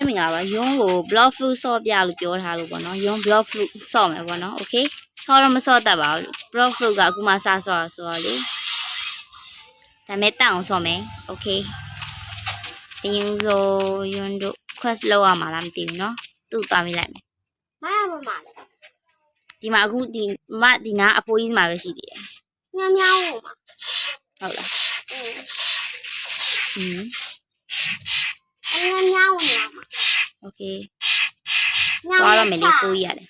အမင်္ဂလာပါယွန်းကို block fruit ဆော့ပြလို့ပြောထားလို့ပေါ့နော်ယွန်း block fruit ဆော့မယ်ပေါ့နော် okay ဆော့တော့မဆော့တတ်ပါဘူး block fruit ကအခုမှစဆော့တာဆိုတော့လေဒါမဲ့တန့်အောင်ဆော့မယ် okay အရင်ဆိုယွန်းတို့ quest လောက်ရမှာလားမသိဘူးနော်သူ့သွားမိလိုက်မယ်မရမမလေဒီမှာအခုဒီမဒီနာအဖိုးကြီးမှာပဲရှိသေးတယ်ညမြောင်းဟိုမှာဟုတ်လားအင်းอืม အညမြောင်းနေမှာ okay ညောင်းသွားတော့မယ်လေဖိုးကြီးရတယ်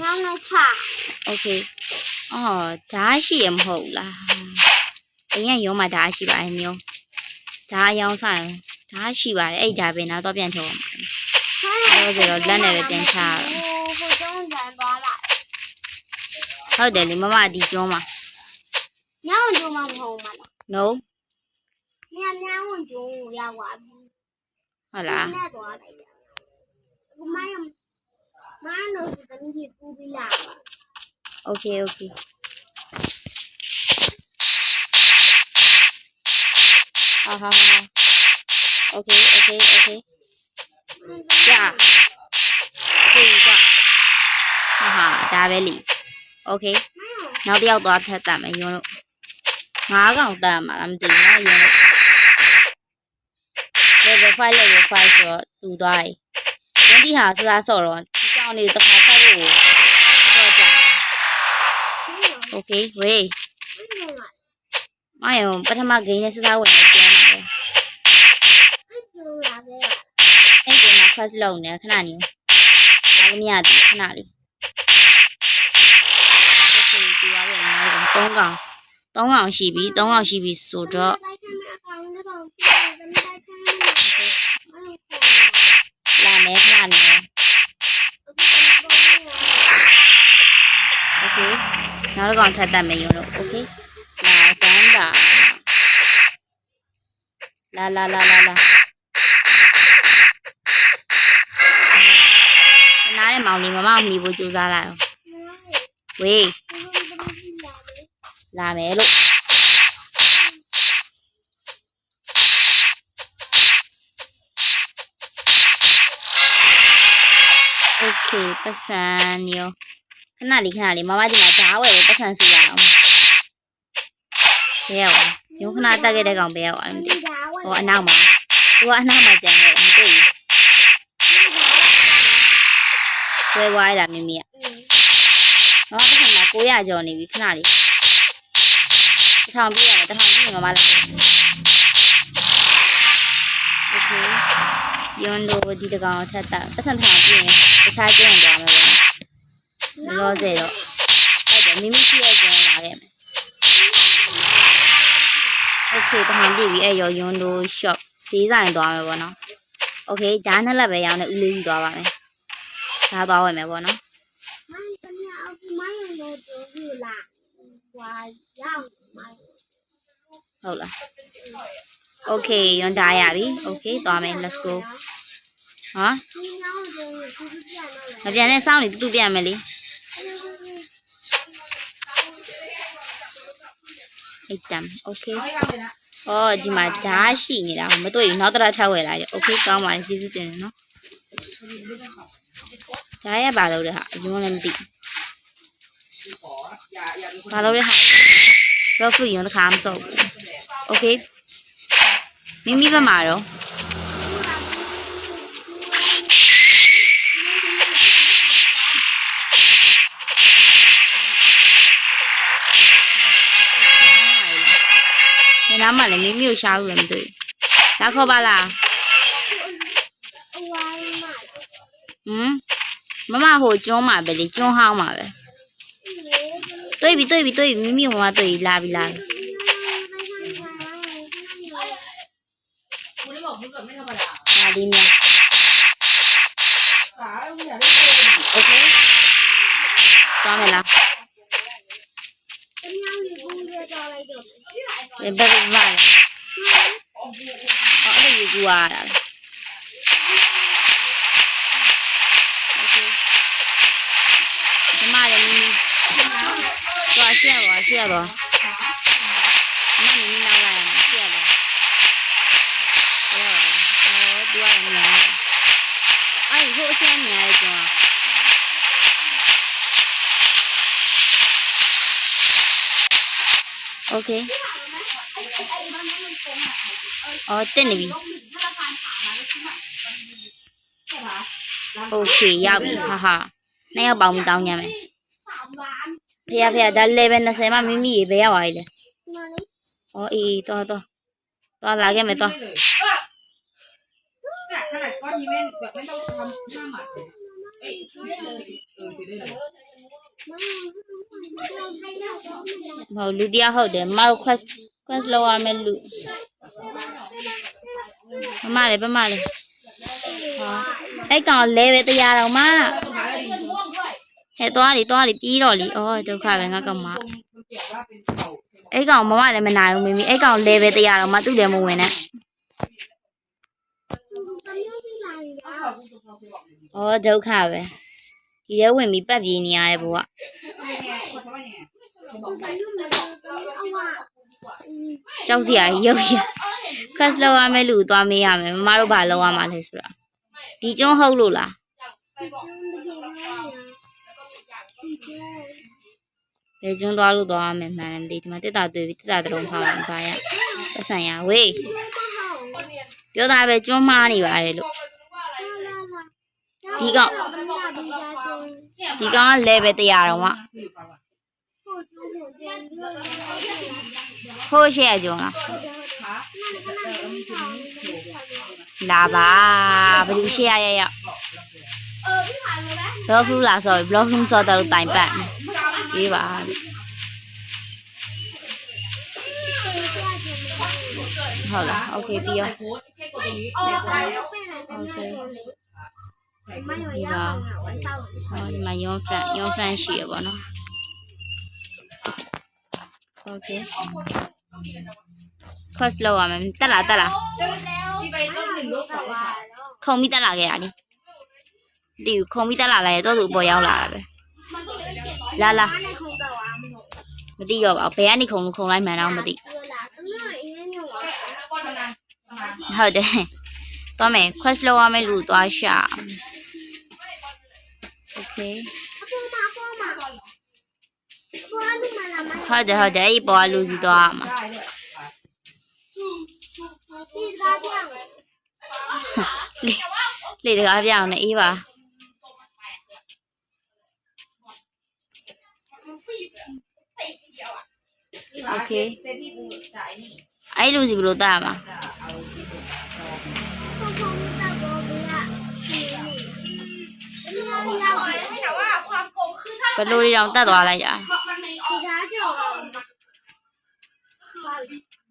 ညောင်းနဲ့ချ okay အော်ဓာတ်ရှိရမဟုတ်ဘူးလားအရင်ကရုံးမှာဓာတ်ရှိပါတယ်မျိုးဓာတ်အရောင်းဆိုင်ဓာတ်ရှိပါတယ်အဲ့ဓာတ်ပဲနောက်တော့ပြန်ထုတ်အောင်အဲ့ဒါဆိုတော့လက်နဲ့ပဲပြန်ချရအောင်ဟိုကျုံးကြံသွားမှာဟုတ်တယ်လေမမဒီကျွန်းမှာညောင်းကျုံးမှာမဟုတ်မှာလား no ညမြောင်းဝင်ကျုံးကိုရောက်သွားပြီဟုတ်လားနဲ့သွားလိုက်တာဘုမယမမနို့တမီးကြီးပူပြီးလာပါ okay okay ဟာဟာဟာ okay okay okay ကြာသိကြဟာဟာဒါပဲလी okay နောက်တစ်ယောက်သွားထပ်တတ်မယ်ယွန်းတို့ငါးကောင်တတ်မှာလားမသိဘူးနော်ယွန်းတို့ level 5 level 5ဆိုတော့တူသွားပြီယွန်းဒီဟာစစားဆော့တော့ဒီကောင်လေးတစ်ခါဖတ်ဖို့ဆော့ကြ okay wait မယုံပထမဂိမ်းနဲ့စစားဝင်နေကျန်းပါလေကျုံးလာခဲ့အဲ့ဒီမှာ quest လုပ်နေခဏနေဒါလည်းမရသေးခဏလေး okay ဒီပါပဲအများကြီး3ကောင်3ကောင်ရှိပြီ3ကောင်ရှိပြီဆိုတော့ လိုက်ခဲ့မဲ့အကောင်လေးကောင်ပြန်တမီးလိုက်ခဲ့မဲ့လာမယ်ခဏနေ okay နောက်တစ်ကောင်ထပ်တတ်မယ်ယုံလို့ okay လာစမ်းတာလာလာလာလာလာနားရဲ့မောင်လေးမမမီဖို့ကြိုးစားလိုက်အောင်ဝေးလာမယ်လို့ โอเคပတ်စံရောခဏလေးခဏလေးမမဒီမှာဓာတ်ဝယ်လို့ပတ်စံစုရအောင်ဘယ်ရောက်လဲရုံခဏတက်ခဲ့တဲ့ကောင်ဘယ်ရောက်လဲမသိဘူးဟောအနောက်မှာသူကအနောက်မှာကြံခဲ့တယ်မတွေ့ဘူးဆွဲသွားရတာမိမိကမမပတ်စံမှာ900ကျော်နေပြီခဏလေးတစ်ထောင်ပြည့်ရတယ်တစ်ထောင်ပြည့်ရင်မမလာဘူးโอเคယွန်းတို့ဒီတကောင်ထက်တက်ပတ်စံထောင်ပြည့်ရင် တခြားကျင်းသွားမယ်ပဲလောစေတော့ဟုတ်တယ်မိမိရှိရဲ့ကျင်းလာခဲ့မယ် Okay တခါပြည့်ပြီအဲ့ရောယွန်းတို့ shop ဈေးဆိုင်သွားမယ်ပေါ့နော် Okay ဒါနဲ့လက်ပဲရောင်းနေဦးလေးစီသွားပါမယ်ဒါသွားဝယ်မယ်ပေါ့နော်မိုင်းသမီးအခုမိုင်းရောတို့ပြီလားဝါရောက်မိုင်းဟုတ်လား Okay ယွန်းဒါရပြီ Okay သွားမယ် let's go ဟာ ဒီနောက်ကျုံးကိုသူပြန်တော့ မပြန်နဲ့စောင့်နေတူတူပြန်မယ်လေအိတ်တမ်โอเคအော်ဒီမှာဓာတ်ရှိနေတာမတွေ့ဘူးနောက်တစ်ရက်ထပ်ဝယ်လာတယ်โอเคကောင်းပါပြီကျေးဇူးတင်တယ်နော်ဓာတ်ရပါလို့တဲ့ဟာအယွန်းလည်းမသိဘူးဘာလို့လဲဟာ ရောဖူယွန်းတစ်ခါမစုပ်โอเคမိမိဘက်မှာတော့ ဒီနားမှာလည်းမိမိကိုရှာလို့လည်းမတွေ့ဘူးလာခေါ်ပါလား ဟွာမိုင်း ဟမ်မမဟိုကျွန်းမှာပဲလေကျွန်းဟောင်းမှာပဲတွေ့ပြီတွေ့ပြီတွေ့ပြီမိမိကမမတွေ့ပြီလာပြီလာပြီ ကိုလေးမဘူးကမင်းထမလား ဒါလေးများ ကားဦးရလေးကို โอเคသွားမယ်လား တမီးလေးပူရတော့လိုက်တော့ ဘယ်ဘက်မှာလဲအော်အဲ့လိုယူကူရတာလေโอเคဒီမှာလည်းမိမိသွားရှက်ပါ ရှက်ပါအမမိမိနောက်လာရမယ်ရှက်ပါရှက်ပါအော်သူကတော့များတယ်အဲ့ဒီဟို အဆင်းများတယ်ကျွန်တော်โอเคအော်တက်နေပြီ ถ้าราคาถามมาแล้วคิดว่าใช่ปะ โอเคရောက်ပြီဟာဟာနှစ်ယောက်ပေါင်းပြီးတောင်းကြမယ် สามล้าน ဖေရဖေရဒါ level 20မှမိမိရေဘယ်ရောက်သွားပြီလဲ มาเลย อ๋อအေးအေးတော်တော်တော်လာခဲ့မယ်တော် เนี่ยขนาดก้อนนี้ไม่แบบไม่ต้องทำหน้าหมัดเลยเอ้ยซื้อได้เลยเออซื้อได้เลย มาเราใช้แล้วก็ไม่ได้ ဟိုလူတရားဟုတ်တယ်မမတို့ quest class လောက်ရမယ်လူမမလေးမမလေးဟာအဲ့ကောင်လဲပဲတရားတော်မဟဲ့သွားလေသွားလေပြီးတော့လေဩဒုက္ခပဲငါကောင်မအဲ့ကောင်မမလည်းမနိုင်ဘူးမိမိအဲ့ကောင်လဲပဲတရားတော်မသူ့လည်းမဝင်နဲ့ဩဒုက္ခပဲဒီထဲဝင်ပြီးပတ်ပြေးနေရတဲ့ဘုက ကြောက်စရာရုပ်ရခက်လောက်ရမယ်လူသွားမေးရမယ်မမတို့ဘာလောက်ရမှာလဲဆိုတာဒီကျုံဟုတ်လို့လားဘယ်ကျုံသွားလို့သွားရမယ်မှန်တယ်မသိဒီမှာတက်တာတွေ့ပြီတက်တာတုံးဖောင်းတယ်ဘာရသက်ဆိုင်ရဝေးပြောတာပဲကျွန်းမားနေပါတယ်လို့ဒီကောင်ဒီကောင်က level 100တော့မှ हो शेयर जो ना लाबा बड़ी शेयर या या ब्लॉग रूम ला सॉरी ब्लॉग रूम सॉ तो टाइम पैक ये बात हो गया ओके पियो okay ဒီမှာရော friend ရော friend ရှိရပါတော့ โอเค first လောက်ရမယ်တက်လာတက်လာဒီပိုင်းတော့1လောက်ပါပါခုံပြီးတက်လာခဲ့တာလေဒီခုံပြီးတက်လာလိုက်တော့သူအပေါ်ရောက်လာတာပဲလာလာမသိတော့ပါဘယ်ကနေခုံလို့ခုံလိုက်မှန်းတော့မသိဟုတ်တယ်သွားမယ် quest လောက်ရမယ်လို့သွားရှာ okay ဟုတ်တယ်ဟုတ်တယ်အဲ့ဒီပေါ်ကလူစီသွားရမှာ ได้ด้วย พี่กาเพียง လေတကားပြအောင်နဲ့အေးပါ โอเค เซ็นที่กูจ่ายนี่ အဲ့လူစီဘယ်လိုတက်ရမှာ จะเอาที่กู พ่อพ่อไม่ได้บอกเลยอ่ะนี่นี่นี่เราพี่ แต่ว่าความโกงคือถ้า ဘယ်လိုတွေတောင်တက်သွားလိုက်ကြ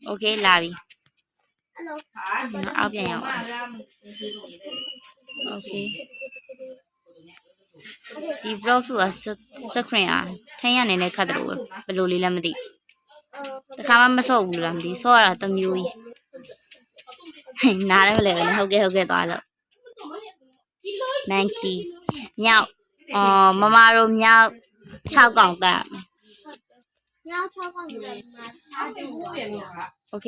โอเคလာပြီအောက်ပြန်ရအောင်โอเคဒီ block က screen အားထိုင်ရနေတဲ့ခတ်တယ်လို့ဘယ်လိုလေးလဲမသိတခါမှမဆော့ဘူးလားမသိဆော့ရတာတမျိုးကြီးနားလည်းမလဲဘူးဟုတ်ကဲ့ဟုတ်ကဲ့သွားတော့ monkey မြောက်အော်မမတို့မြောက်6កောင်တက်မြောက်6កောင်တက်မှာ6កောင် โอเค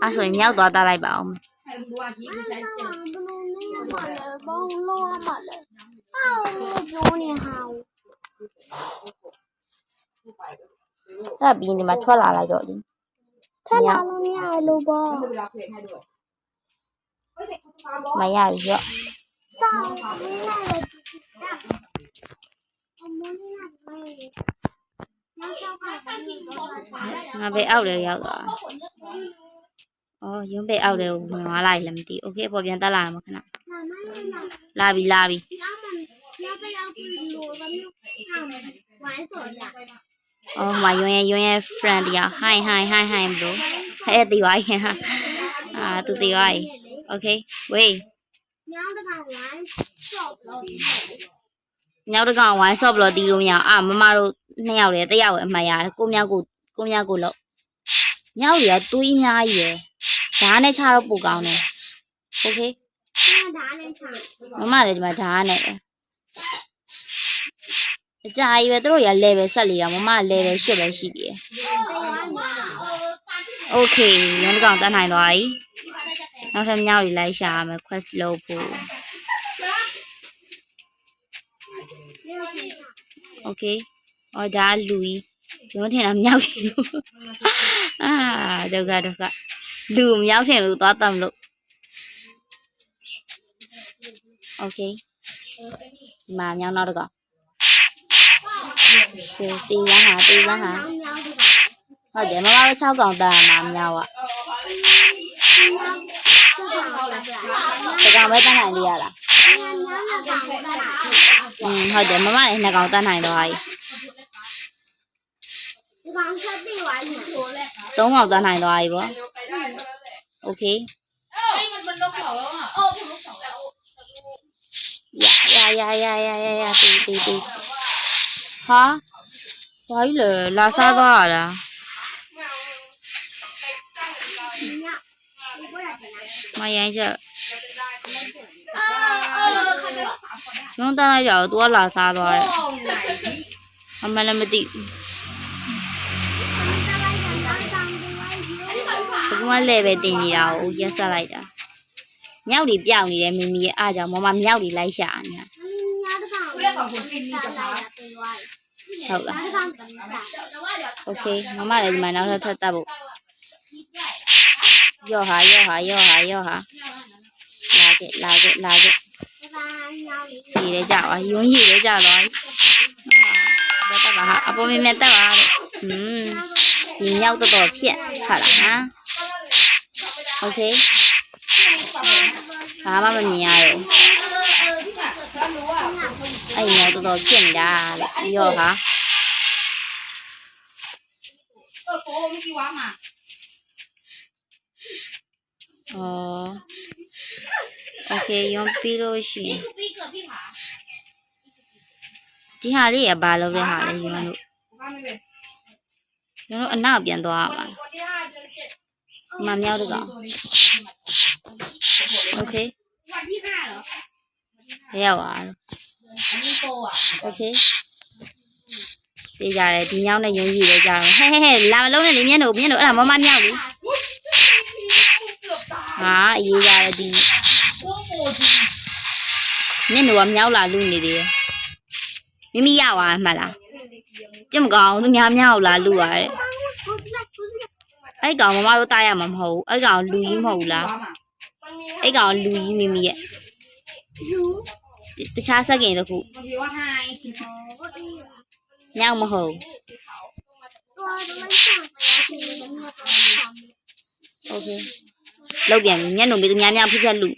အဲ့ဆိုရင်မြောက်သွားတာလိုက်ပါအောင်ဘောင်းလောမလဲအောင်းပြောနေဟာအဲ့ဘီဒီမှာထွက်လာလိုက်တော့ဒီထွက်လာလို့မရလို့ပေါ့မရဘူးရော့ ငါပဲအောက်တယ်ရောက်သွား။အော်ရုံးပဲအောက်တယ်ဝင်သွားလိုက်လည်းမသိ။ Okay ပေါ်ပြန်တက်လာမှာခဏ။လာပြီလာပြီ။အော်မယွန်းယွန်း friend တရား hi hi hi hi bro အဲ့တီဝိုင်းအာသူတီဝိုင်း okay wait မြောက်တကောင်ဝိုင်း shop လို့မြောက်တကောင်ဝိုင်း shop လို့တီးလို့မရအောင်အာမမတို့နှစ်ယောက်တည်းတယောက်ပဲအမှတ်ရတယ်ကိုမြောက်ကို ကိုမြကိုလို့မြောက်တွေကသွေးအများကြီးရယ်ဓာတ်နဲ့ချတော့ပိုကောင်းတယ်โอเคဓာတ်နဲ့ချမမလည်းဒီမှာဓာတ်နဲ့ပဲအကြာကြီးပဲသူတို့ရ level 14တော့မမ level 8ပဲရှိသေးတယ်โอเคရန်ကောင်တန်းနိုင်သွားပြီနောက်ထပ်မြောက်တွေလိုက်ရှာရမယ် quest လုပ်ဖို့โอเคအော်ဒါလူကြီး ထင်လို့သွားတတ်မလို့ okay ဒီမှာမြောက်နောက်တစ်ကောင်ဒီတီးရဟာတီးရဟာဟုတ်တယ်မမတို့6ကောင်တတ်ရမှာမြောက်อ่ะတကောင်ပဲတတ်နိုင်လေရလား ကောင်တတ်နိုင်တော့ဟာကြီး ဒီကောင်ချက်သိသွားပြီ 3ကောင်တတ်နိုင်တော့ဟာကြီးပေါ့ okay เอ้ยมันมันลงเขาแล้วอ่ะ ရရရရရရရတီးတီးတီးဟာဘာကြီးလဲလာစားသွားရလား ညဒီဘက်ရတယ် မရိုင်းချက် အာအာခါတော့ ရုံးတန်းလိုက်ကြတော့ तू ကလာစားသွားတယ် โอ้ไหนนี่ အမှန်လည်းမသိဘူး အခုမှလဲပဲတင်နေတာကိုရက်ဆက်လိုက်တာမြောက်တွေပြောင်းနေတယ်မိမိရဲ့အားကြောင့်မမမြောက်တွေလိုက်ရှာနေတာ ညတကောင် กูเรียกสองคนกินนี่ တာ จะ လို ช้า က်တာပြေးသွားပြီ ဟုတ်လား ညတကောင်တမ်းတာ โอเคမမလည်းဒီမှာနောက်ထပ်ထပ်တတ်ဖို့ရော့ဟာရော့ဟာရော့ဟာရော့ဟာလာခဲ့လာခဲ့လာခဲ့ ဒီကောင်ညောင်းလေး ရေလဲကြပါယွန်းရေလဲကြသွားပြီအာတက်ပါဟာအပေါ်မြင်မြတ်တက်ပါတဲ့อืมဒီမြောက်တော်တော်ဖြက်ဟာလားဟမ် โอเคဘာမှမမြင်ရတော့ ฉันรู้ว่า အဲ့မြောက်တော်တော်ဖြက်နေတာတဲ့ရော့ဟာ เออโป้เมื่อกี้ว้ามา ဩโอเคယွန်းပြီးလို့ရှိရင် พี่เกิดพี่ผา ဒီဟာလေးရဘာလုပ်တဲ့ဟာလဲယွန်းတို့ ว้าไม่เป็น ယွန်းတို့အနောက်ပြန်သွားရမှာ မှာမြောက်တော့ကောင်โอเค วันที่ห้าเหรอ ဘယ်ရောက်သွားလဲ อันนี้โปอ่ะ โอเคတေးကြတယ်ဒီညောင်းနဲ့ယုံကြည်လေကြတော့ဟဲဟဲဟဲလာမလုံးနဲ့လေမျက်နှာကိုမျက်နှာအဲ့ဒါမမညောက်လေ เกือบตาย ဟာအေးကြတယ်ဒီ โอ้โหจริง မျက်နှာကမြောက်လာလူနေသေးတယ်မိမိရသွားမှတ်လားကြည့်မကောင်းသူများများလာလူရတယ် ကိုစလက်ကိုစလက် အဲ့ကောင်မမတို့တားရမှာမဟုတ်ဘူးအဲ့ကောင်လူကြီးမဟုတ်ဘူးလား ว้ามา အဲ့ကောင်လူကြီးမိမိရဲ့ ယူ တခြားစက်ကင်တစ်ခု บางทีว่าไฮ ညောက်မဟုတ် ตัวด้วยสั่งไปแล้วคือมันมาทำ โอเคလောက်ပြန်ပြီမျက်နှာမိသူများများဖိဖြက်လူ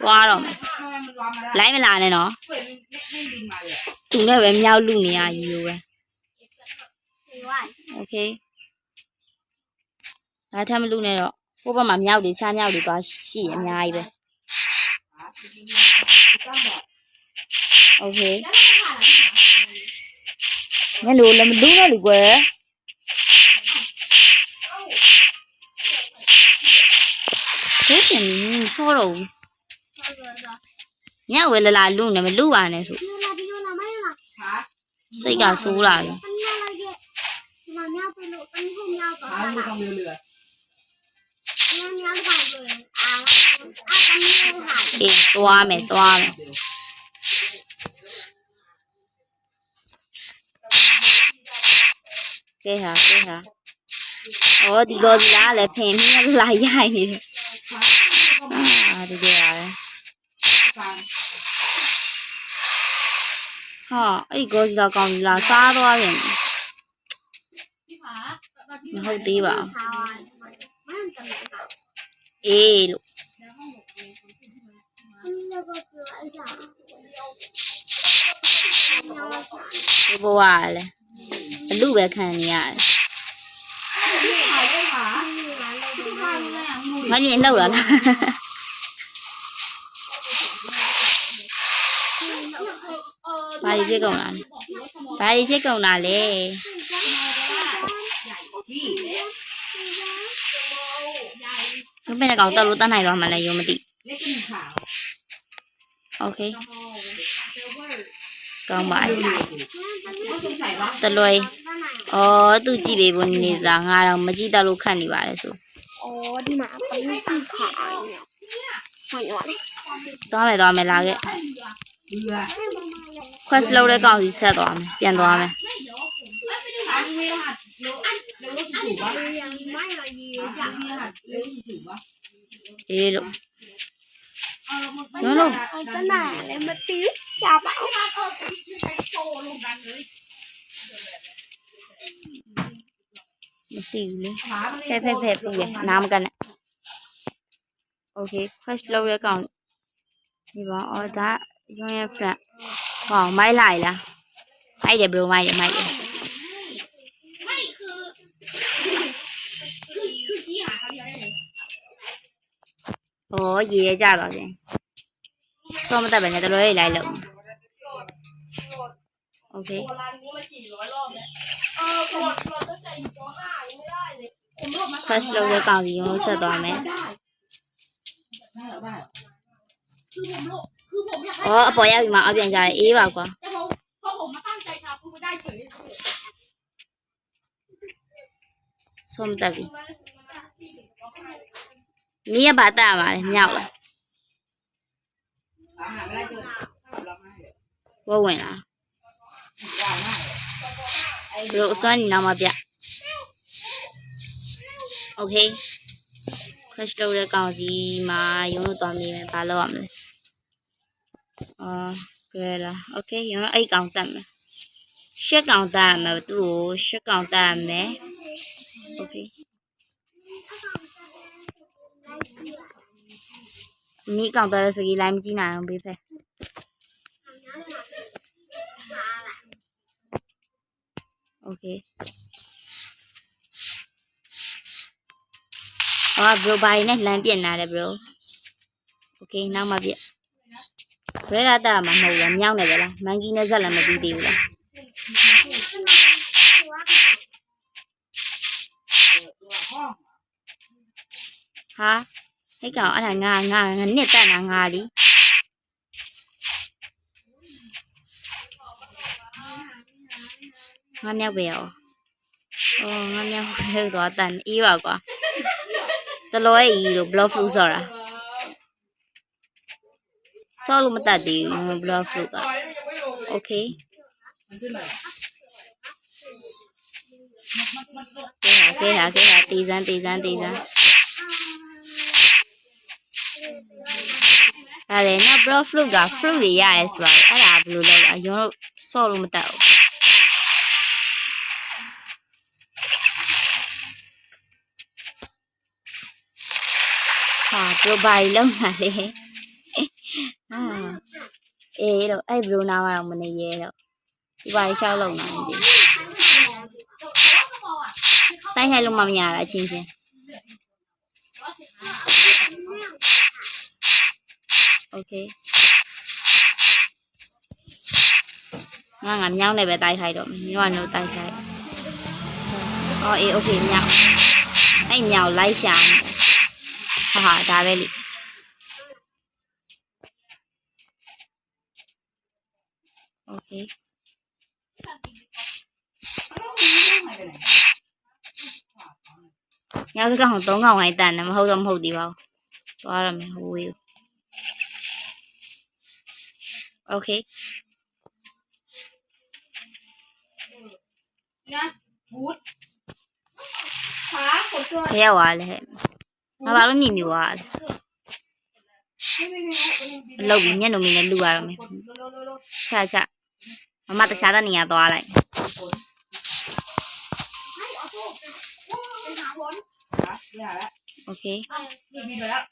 သွားတော့မယ် ทำไมมันว้ามาได้ လိုက်မလာနဲ့နော် เปิดไม่ไม่บินมาเลย သူနဲ့ပဲမြောက်လူနေရကြီးလိုပဲ คือว่า โอเค ဒါထမ်းမလူနဲ့တော့ဟိုဘက်မှာမြောက်တွေချားမြောက်တွေသွားရှိရအများကြီးပဲ ตั้งแบบ โอเคညလိုလည်းမလူနဲ့လူကွယ်ဒီပြင်စောတော့ဘူး คือว่า မြောက်ဝဲလာလာလူနေမလူပါနဲ့ဆို ဒီလာဒီလာမိုင်းလာ ขา စိတ်ကဆိုးလာပြီ တန်းလာလိုက်ရဲ့ဒီမှာမြောက်တယ်လို့တန်းခုမြောက်ပါ ขา လား ดูทางเรือเรือ ညညပါလို့ အာအာတမီးဟာအေးသွားမယ်သွားမယ်ကဲဟာကဲဟာဩဒီကောဒီလားလည်းဖင်မြက်လာရိုက်နေတယ်အာဒီကရပဲဟာအဲ့ဒီကောစီလာကောင်းကြီးလာစားသွားပြန်ပြီမဟုတ်သေးပါဘူးထားပါမင်းတည်းက အေးလို့အင်းလည်းကိုပြောအဲ့ဒါညောင်းပါဒီဘဝကလည်းအလူပဲခံနေရတယ်မမြင်တော့လားဘာကြီးဖြစ်ကုန်လားဘာကြီးဖြစ်ကုန်တာလဲ ပင်တဲ့ကောင်တက်လို့တက်နိုင်သွားမှလည်းရောမသိโอเคကောင်းပါတလွယ်ဩသူကြည့်ပေးဖို့နေသာငါတော့မကြည့်တက်လို့ခတ်နေပါလေဆိုဩဒီမှာအပိုင်းကြည့်ခါဝင်ရောသွားမယ်သွားမယ်လာခဲ့ quest လုပ်တဲ့ကောင်စီဆက်သွားမယ်ပြန်သွားမယ် ఏలు చూడు phép phép phép phép nam cần ok first lâu rồi còn. Đi bỏ ở đó chúng em phải bỏ máy lại là. Máy đẹp rồi máy đẹp máy. đẹp ဩရေရကြတော့ပြန်တော့မတက်ပဲနဲ့တော်တော်လေးလိုက်လို့ okay ตัวร้านนี้มากี่ร้อยรอบแล้วเออปวดปวดตั้งแต่อยู่ป .5 ยังไม่ได้เลยผมรวบมา quest လုပ်တဲ့ကောင်စီရုံးလို့ဆက်သွားမယ် ได้ได้ได้คือผมรวบคือผมอยากได้ ဩအပေါ်ရောက်ပြီမှအပြန်ကြတယ်အေးပါကွာ แต่ผมพอผมมาตั้งใจทำปุ๊บมันได้เฉยเลย ဆုံးမတက်ပြီ မင်းရပါတက်ရမှာလေမြောက်လား หาไม่ได้เจอเราไม่ได้ ဝတ်ဝင်လား ว่าง่าย ဘလို့အစွမ်းနေနောက်မှပြ okay crash လုပ်တဲ့ကောင်စီမှာရုံးလို့သွားမိမယ်ဘာလုပ်ရမလဲအော်ကြဲလား okay ရုံးအဲ့ကောင်တက်မယ်ရှက်ကောင်တက်ရမယ်သူ့ကိုရှက်ကောင်တက်ရမယ် okay မိကောင်တက်တဲ့စကြီးလိုက်မကြည့်နိုင်အောင်ပေးဖက် Okay. ဟော bro ဘာရင်နဲ့လမ်းပြစ်နာတယ် bro. Okay နောက်မှပြစ် Brera တာမှာမဟုတ်လားမြောင်းနေပဲလားမန်ကီနဲ့ဇက်လည်းမပြီးသေးဘူးလား ဟာဟိတ်ကောင်အဲ့ဒါငါငါငါနှစ်တက်တာငါလीငါမြောက်ပဲရောအော်ငါမြောက်ပဲတော့တန်အေးပါကွာတလောရဲ့ဤလို့ block flu ဆိုတာဆောလို့မတတ်သေးဘူး block flu က okay ကဲဟာကဲဟာကဲဟာတေးစမ်းတေးစမ်းတေးစမ်း ဒါလေနော် bro fruit က fruit တွေရရဲဆိုပါအဲ့ဒါဘယ်လိုလဲအရင်တော့ဆော့လို့မတတ်ဘူးဟာ bro ဘာကြီးလုံးတာလေဟာအေးတော့အဲ့ bro နာကတော့မနေရဲတော့ဒီဘာကြီးရှောက်လုံးနိုင်တယ်တိုက်ခိုက်လို့မမရတာအချင်းချင်း Okay ငါငါမြောင်းနေပဲတိုက်ခိုက်တော့မယ်ညောနိုးတိုက်ခိုက်အော်အေး okay မြောက်အဲ့မြောက်လိုက်ရှာမယ်ဟာဟာဒါပဲလေ Okay ညောက်တစ်ကောင်သုံးကောင်ဝိုင်းတန်တယ်မဟုတ်တော့မဟုတ်သေးပါဘူးသွားရမယ်ဟိုဝေး โอเคนะบูทขาขนตัวเที่ยวอะไรมาบ้าเราหนีมีวะเราบินเนี่ยหนูมีเนี่ยดูอะไรไหมใช่ใช่มามาแต่ช้าตอนนี้อะตัวอะไรโอเคมีไปแล้ว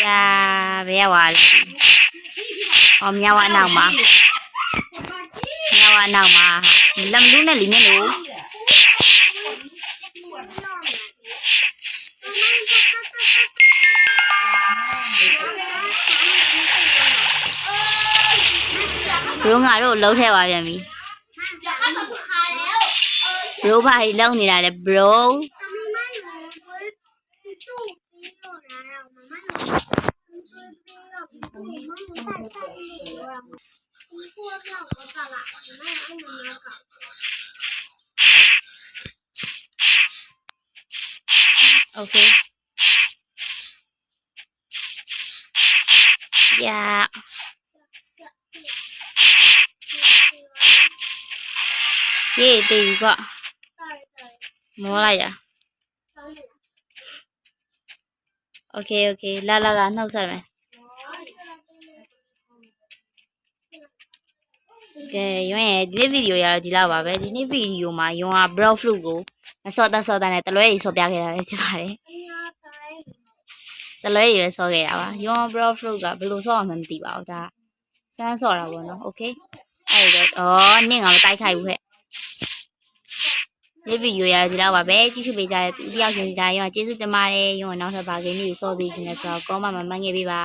ရာဘယ်ရောက်ပါလဲဟောမြောက်ဝနောက်မှာမြောက်ဝနောက်မှာလမ်လူးနဲ့လီနဲ့လို့ရုံးငါတို့လှုပ်ထဲပါပြန်ပြီ bro ဘာကြီးလှုပ်နေတာလဲ bro Okay. Dạ. Gì tiền quá. Mua lại à? โหลดตู้มันใส่ใส่หนูอะพวกเราก็ตลาดไม่ให้มันมากับ Okay. Yeah. ရေးတေးက တော်တော် မောလိုက်တာ တော်ရ Okay okay လာလာလာနှုတ်ဆက်မယ်ကဲရွင်ရဲ့ဒီနေ့ဗီဒီယိုရတော့ဒီလောက်ပါပဲဒီနေ့ဗီဒီယိုမှာယွန်က brown fruit ကိုမစော့တတ်စော့တတ်နဲ့တလွဲကြီးဆော့ပြခဲ့တာပဲဖြစ်ပါတယ် အညာတိုင်း တလွဲကြီးပဲဆော့ခဲ့တာပါယွန် brown fruit ကဘယ်လိုဆော့အောင်မှမသိပါဘူးဒါစမ်းဆော့တာပေါ့နော် okay အဲ့တော့ဩနင့်ကမတိုက်ခိုက်ဘူးဟဲ့ ဒီဗီဒီယိုရဒီလောက်ပါပဲကြည့်ရှုပေးကြတဲ့သူတယောက်ချင်းစီတိုင်းရောကျေးဇူးတင်ပါတယ်ယွန်ကနောက်ထပ်ဗာဂိမ်းမျိုးစော့သေးခြင်းနဲ့ဆိုတော့ကောမမမှန်ခဲ့ပေးပါ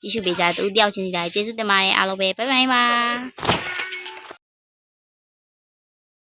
ကြည့်ရှုပေးကြတဲ့သူတယောက်ချင်းစီတိုင်းကျေးဇူးတင်ပါတယ်အားလုံးပဲဘိုင်ဘိုင်ပါ